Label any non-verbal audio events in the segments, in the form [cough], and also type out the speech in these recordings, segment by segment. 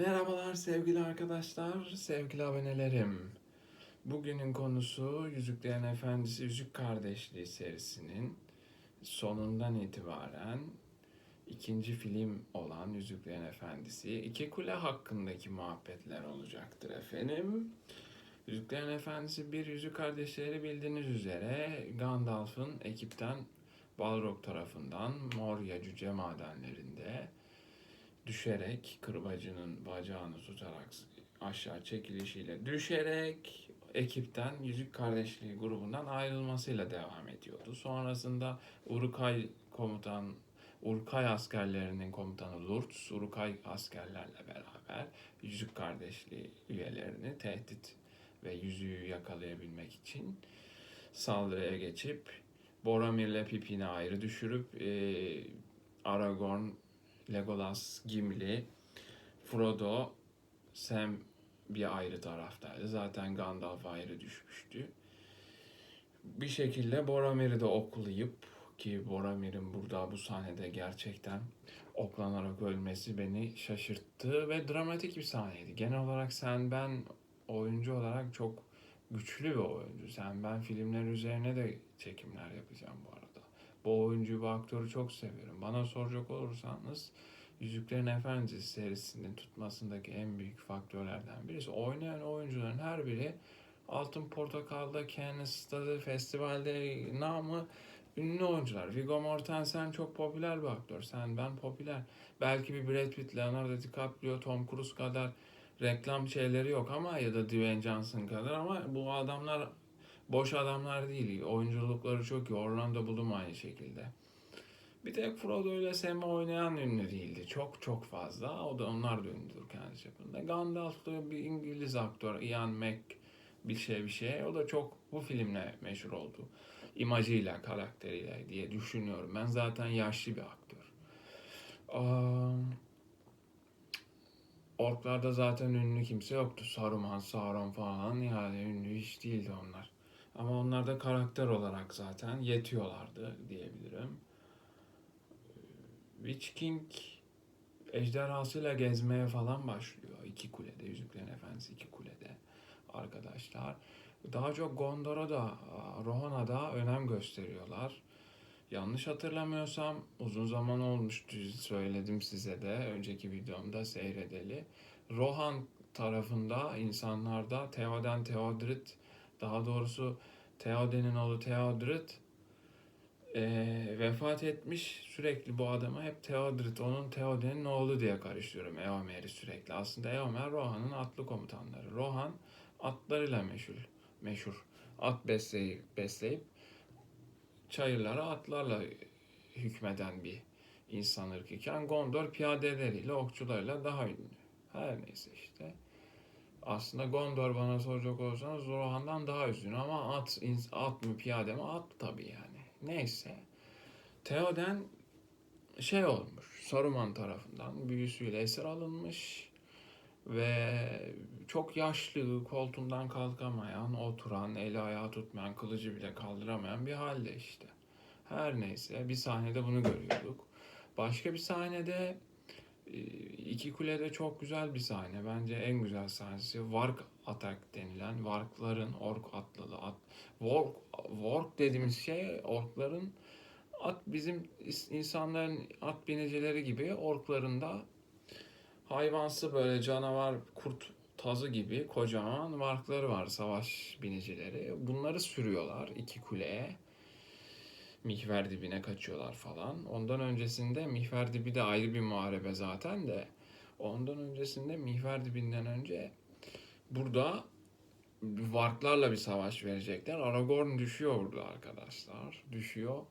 Merhabalar sevgili arkadaşlar, sevgili abonelerim. Bugünün konusu Yüzüklerin Efendisi Yüzük Kardeşliği serisinin sonundan itibaren ikinci film olan Yüzüklerin Efendisi İki Kule hakkındaki muhabbetler olacaktır efendim. Yüzüklerin Efendisi bir Yüzük Kardeşleri bildiğiniz üzere Gandalf'ın ekipten Balrog tarafından Moria cüce madenlerinde düşerek kırbacının bacağını tutarak aşağı çekilişiyle düşerek ekipten Yüzük Kardeşliği grubundan ayrılmasıyla devam ediyordu. Sonrasında Urukay komutan Urukay askerlerinin komutanı Lurtz, Urukay askerlerle beraber Yüzük Kardeşliği üyelerini tehdit ve yüzüğü yakalayabilmek için saldırıya geçip Boromir'le Pippin'i ayrı düşürüp e, Aragorn, Legolas, Gimli, Frodo, Sam bir ayrı taraftaydı. Zaten Gandalf ayrı düşmüştü. Bir şekilde Boromir'i de oklayıp ki Boromir'in burada bu sahnede gerçekten oklanarak ölmesi beni şaşırttı ve dramatik bir sahneydi. Genel olarak sen ben oyuncu olarak çok güçlü bir oyuncu. Sen ben filmler üzerine de çekimler yapacağım bu arada. Bu oyuncuyu, bu aktörü çok seviyorum. Bana soracak olursanız Yüzüklerin Efendisi serisinin tutmasındaki en büyük faktörlerden birisi. Oynayan oyuncuların her biri Altın Portakal'da, Cannes'ta, festivalde namı ünlü oyuncular. Viggo Mortensen çok popüler bir aktör. Sen ben popüler. Belki bir Brad Pitt, Leonardo DiCaprio, Tom Cruise kadar reklam şeyleri yok ama ya da Dwayne Johnson kadar ama bu adamlar boş adamlar değil. Oyunculukları çok iyi. Orlando Bloom aynı şekilde. Bir tek Frodo ile Sam'i oynayan ünlü değildi. Çok çok fazla. O da onlar da ünlüdür kendi çapında. Gandalf da bir İngiliz aktör. Ian Mac bir şey bir şey. O da çok bu filmle meşhur oldu. İmajıyla, karakteriyle diye düşünüyorum. Ben zaten yaşlı bir aktör. Um, Orklarda zaten ünlü kimse yoktu. Saruman, Sauron falan yani ünlü hiç değildi onlar. Ama onlar da karakter olarak zaten yetiyorlardı diyebilirim. Witch King ejderhasıyla gezmeye falan başlıyor. iki kulede, Yüzüklerin Efendisi iki kulede arkadaşlar. Daha çok Gondor'a da, Rohan'a da önem gösteriyorlar. Yanlış hatırlamıyorsam uzun zaman olmuştu söyledim size de önceki videomda seyredeli. Rohan tarafında insanlarda Theoden Theodred daha doğrusu Theoden'in oğlu Theodred e, vefat etmiş. Sürekli bu adamı hep Theodred onun Theoden'in oğlu diye karıştırıyorum Eomer'i sürekli. Aslında Eomer Rohan'ın atlı komutanları. Rohan atlarıyla meşhur. meşhur. At besleyip, besleyip çayırlara atlarla hükmeden bir insan ırkıken Gondor piyadeleriyle, okçularıyla daha ünlü. Her neyse işte. Aslında Gondor bana soracak olursanız Rohan'dan daha üstün ama at, at mı piyade mi? At tabii yani. Neyse. Theoden şey olmuş, Saruman tarafından büyüsüyle esir alınmış ve çok yaşlı, koltuğundan kalkamayan, oturan, eli ayağı tutmayan, kılıcı bile kaldıramayan bir halde işte. Her neyse bir sahnede bunu görüyorduk. Başka bir sahnede iki kulede çok güzel bir sahne. Bence en güzel sahnesi Vark Atak denilen Varkların ork atlalı at. Wark, Wark dediğimiz şey orkların at bizim insanların at binicileri gibi orkların da hayvansı böyle canavar kurt tazı gibi kocaman varkları var savaş binicileri. Bunları sürüyorlar iki kuleye. Mihver dibine kaçıyorlar falan. Ondan öncesinde Mihver dibi de ayrı bir muharebe zaten de. Ondan öncesinde Mihver dibinden önce burada Varklarla bir savaş verecekler. Aragorn düşüyor burada arkadaşlar. Düşüyor.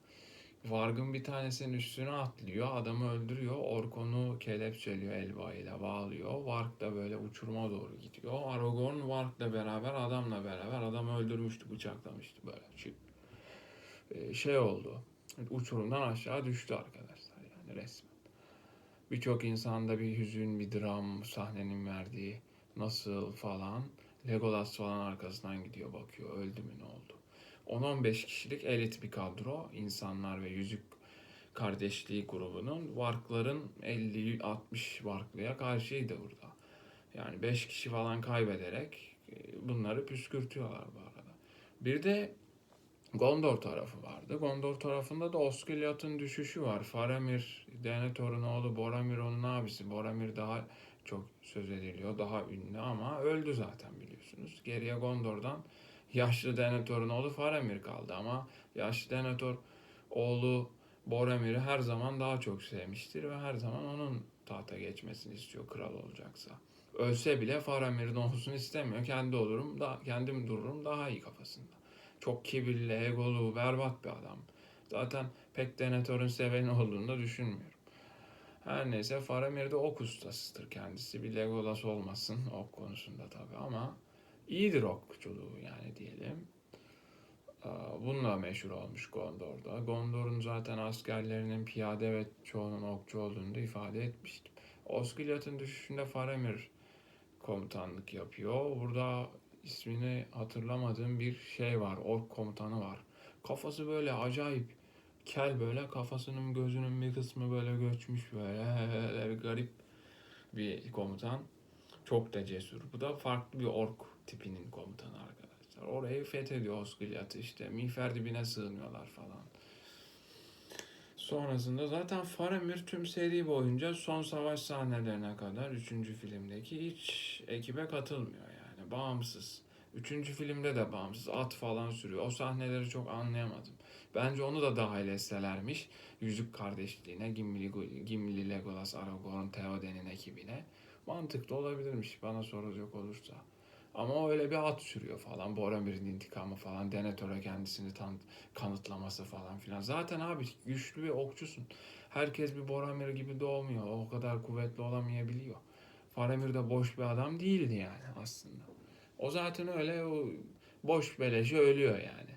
Vargın bir tanesinin üstüne atlıyor. Adamı öldürüyor. Orkon'u kelepçeliyor elbayla bağlıyor. Vark da böyle uçuruma doğru gidiyor. Aragorn Vark'la beraber adamla beraber adamı öldürmüştü, bıçaklamıştı böyle. Çık. Ee, şey oldu. Uçurumdan aşağı düştü arkadaşlar yani resmen. Birçok insanda bir hüzün, bir dram sahnenin verdiği nasıl falan. Legolas falan arkasından gidiyor bakıyor öldü mü ne oldu. 10-15 kişilik elit bir kadro insanlar ve yüzük kardeşliği grubunun Varkların 50-60 Varklıya karşıydı burada. Yani 5 kişi falan kaybederek e, bunları püskürtüyorlar bu arada. Bir de Gondor tarafı vardı. Gondor tarafında da Osgiliath'ın düşüşü var. Faramir, Denethor'un oğlu Boromir onun abisi. Boromir daha çok söz ediliyor, daha ünlü ama öldü zaten biliyorsunuz. Geriye Gondor'dan yaşlı Denethor'un oğlu Faramir kaldı ama yaşlı Denethor oğlu Boromir'i her zaman daha çok sevmiştir ve her zaman onun tahta geçmesini istiyor kral olacaksa. Ölse bile Faramir'in olsun istemiyor. Kendi olurum, da, kendim dururum daha iyi kafasında. Çok kibirli, egolu, berbat bir adam. Zaten pek Denethor'un seveni olduğunu da düşünmüyorum. Her neyse Faramir de ok ustasıdır kendisi. Bir Legolas olmasın ok konusunda tabii ama iyidir okçuluğu yani diyelim. Bununla meşhur olmuş Gondor'da. Gondor'un zaten askerlerinin piyade ve çoğunun okçu olduğunu da ifade etmiştim. Osgiliath'ın düşüşünde Faramir komutanlık yapıyor. Burada ismini hatırlamadığım bir şey var. Ork komutanı var. Kafası böyle acayip kel böyle kafasının gözünün bir kısmı böyle göçmüş böyle [laughs] garip bir komutan. Çok da cesur. Bu da farklı bir ork tipinin komutanı arkadaşlar. Orayı fethediyor Osgiliath'ı işte. Miğfer dibine sığınıyorlar falan. Sonrasında zaten Faramir tüm seri boyunca son savaş sahnelerine kadar 3. filmdeki hiç ekibe katılmıyor yani. Bağımsız. Üçüncü filmde de bağımsız. At falan sürüyor. O sahneleri çok anlayamadım. Bence onu da dahil etselermiş. Yüzük kardeşliğine, Gimli, Gimli Legolas, Aragorn, Theoden'in ekibine. Mantıklı olabilirmiş bana soracak olursa. Ama öyle bir at sürüyor falan. Boromir'in intikamı falan. Denethor'a kendisini tan kanıtlaması falan filan. Zaten abi güçlü bir okçusun. Herkes bir Boromir gibi doğmuyor. O kadar kuvvetli olamayabiliyor. Faramir de boş bir adam değildi yani aslında. O zaten öyle o boş beleşe ölüyor yani.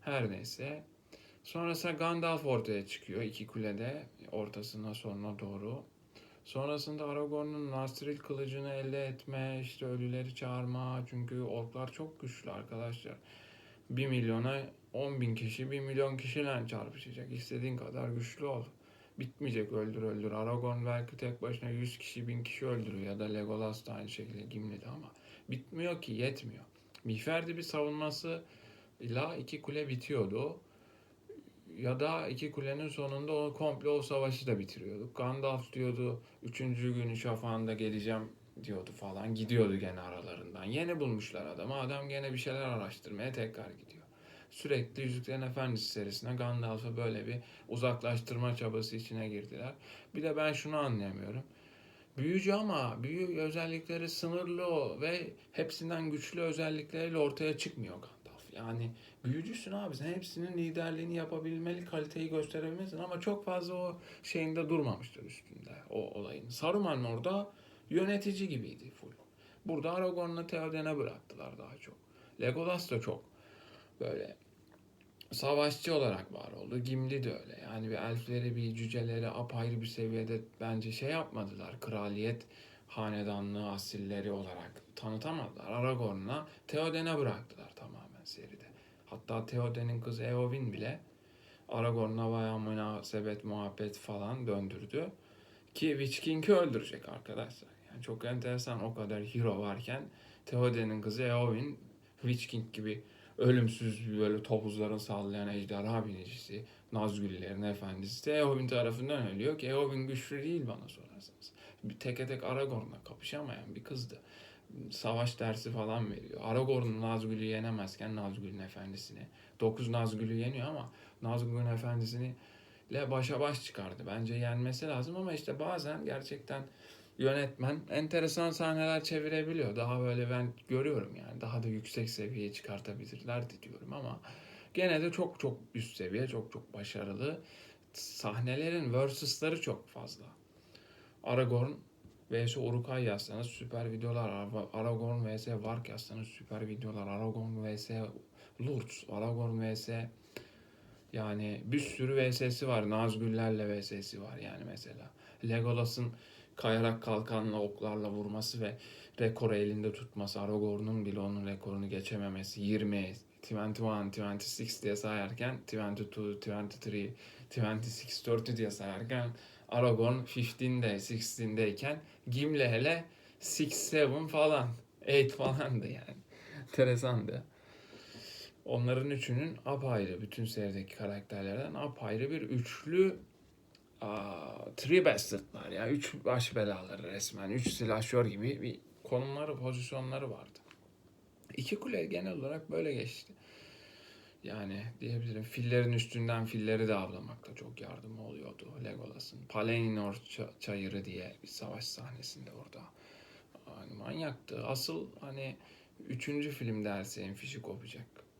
Her neyse. Sonrasında Gandalf ortaya çıkıyor iki kulede ortasına sonuna doğru. Sonrasında Aragorn'un Nasril kılıcını elde etme, işte ölüleri çağırma. Çünkü orklar çok güçlü arkadaşlar. 1 milyona 10 bin kişi 1 milyon kişiyle çarpışacak. İstediğin kadar güçlü ol. Bitmeyecek öldür öldür. Aragorn belki tek başına 100 kişi 1000 kişi öldürüyor. Ya da Legolas da aynı şekilde Gimli de ama bitmiyor ki yetmiyor. Miğferdi bir savunması ila iki kule bitiyordu. Ya da iki kulenin sonunda o komple o savaşı da bitiriyorduk. Gandalf diyordu üçüncü günün şafağında geleceğim diyordu falan. Gidiyordu gene aralarından. Yeni bulmuşlar adamı. Adam gene bir şeyler araştırmaya tekrar gidiyor. Sürekli Yüzüklerin Efendisi serisine Gandalf'ı böyle bir uzaklaştırma çabası içine girdiler. Bir de ben şunu anlayamıyorum. Büyücü ama büyü özellikleri sınırlı ve hepsinden güçlü özellikleriyle ortaya çıkmıyor Gandalf. Yani büyücüsün abi sen hepsinin liderliğini yapabilmeli, kaliteyi gösterebilmelisin ama çok fazla o şeyinde durmamıştır üstünde o olayın. Saruman orada yönetici gibiydi full. Burada Aragorn'la Theoden'e bıraktılar daha çok. Legolas da çok böyle savaşçı olarak var oldu. Gimli de öyle. Yani bir elfleri, bir cüceleri apayrı bir seviyede bence şey yapmadılar. Kraliyet hanedanlığı asilleri olarak tanıtamadılar. Aragorn'la Theoden'e bıraktılar tamamen seride. Hatta Theoden'in kızı Eowyn bile Aragorn'la bayağı münasebet, muhabbet falan döndürdü. Ki Witch King'i öldürecek arkadaşlar. Yani çok enteresan o kadar hero varken Theoden'in kızı Eowyn Witch King gibi ölümsüz böyle topuzların sallayan ejderha binicisi, Nazgüllerin efendisi de Eowyn tarafından ölüyor ki Eowyn güçlü değil bana sorarsanız. Bir teke tek Aragorn'la kapışamayan bir kızdı. Savaş dersi falan veriyor. Aragorn Nazgül'ü yenemezken Nazgül'ün efendisini. Dokuz Nazgül'ü yeniyor ama Nazgül'ün efendisini ile başa baş çıkardı. Bence yenmesi lazım ama işte bazen gerçekten yönetmen enteresan sahneler çevirebiliyor. Daha böyle ben görüyorum yani daha da yüksek seviyeye çıkartabilirlerdi diyorum ama gene de çok çok üst seviye, çok çok başarılı. Sahnelerin versus'ları çok fazla. Aragorn vs Uruk-hai yazsanız süper videolar. Aragorn vs Vark yazsanız süper videolar. Aragorn vs Lurtz, Aragorn vs yani bir sürü VS'si var. Nazgüllerle VS'si var yani mesela. Legolas'ın kayarak kalkanla oklarla vurması ve rekoru elinde tutması. Aragorn'un bile onun rekorunu geçememesi. 20, 21, 26 diye sayarken 22, 23, 26, 30 diye sayarken Aragorn 15'de, 16'deyken Gimli hele Six, Seven falan. Eight falandı yani. [laughs] Enteresandı. Onların üçünün apayrı, bütün serideki karakterlerden apayrı bir üçlü aa, three bastardlar ya. Üç baş belaları resmen. Üç silahşör gibi bir konumları, pozisyonları vardı. İki kule genel olarak böyle geçti. Yani diyebilirim fillerin üstünden filleri de avlamakta çok yardımı oluyordu Legolas'ın. Palenor ça- çayırı diye bir savaş sahnesinde orada. Yani manyaktı. Asıl hani üçüncü film dersi en fişi kopacak.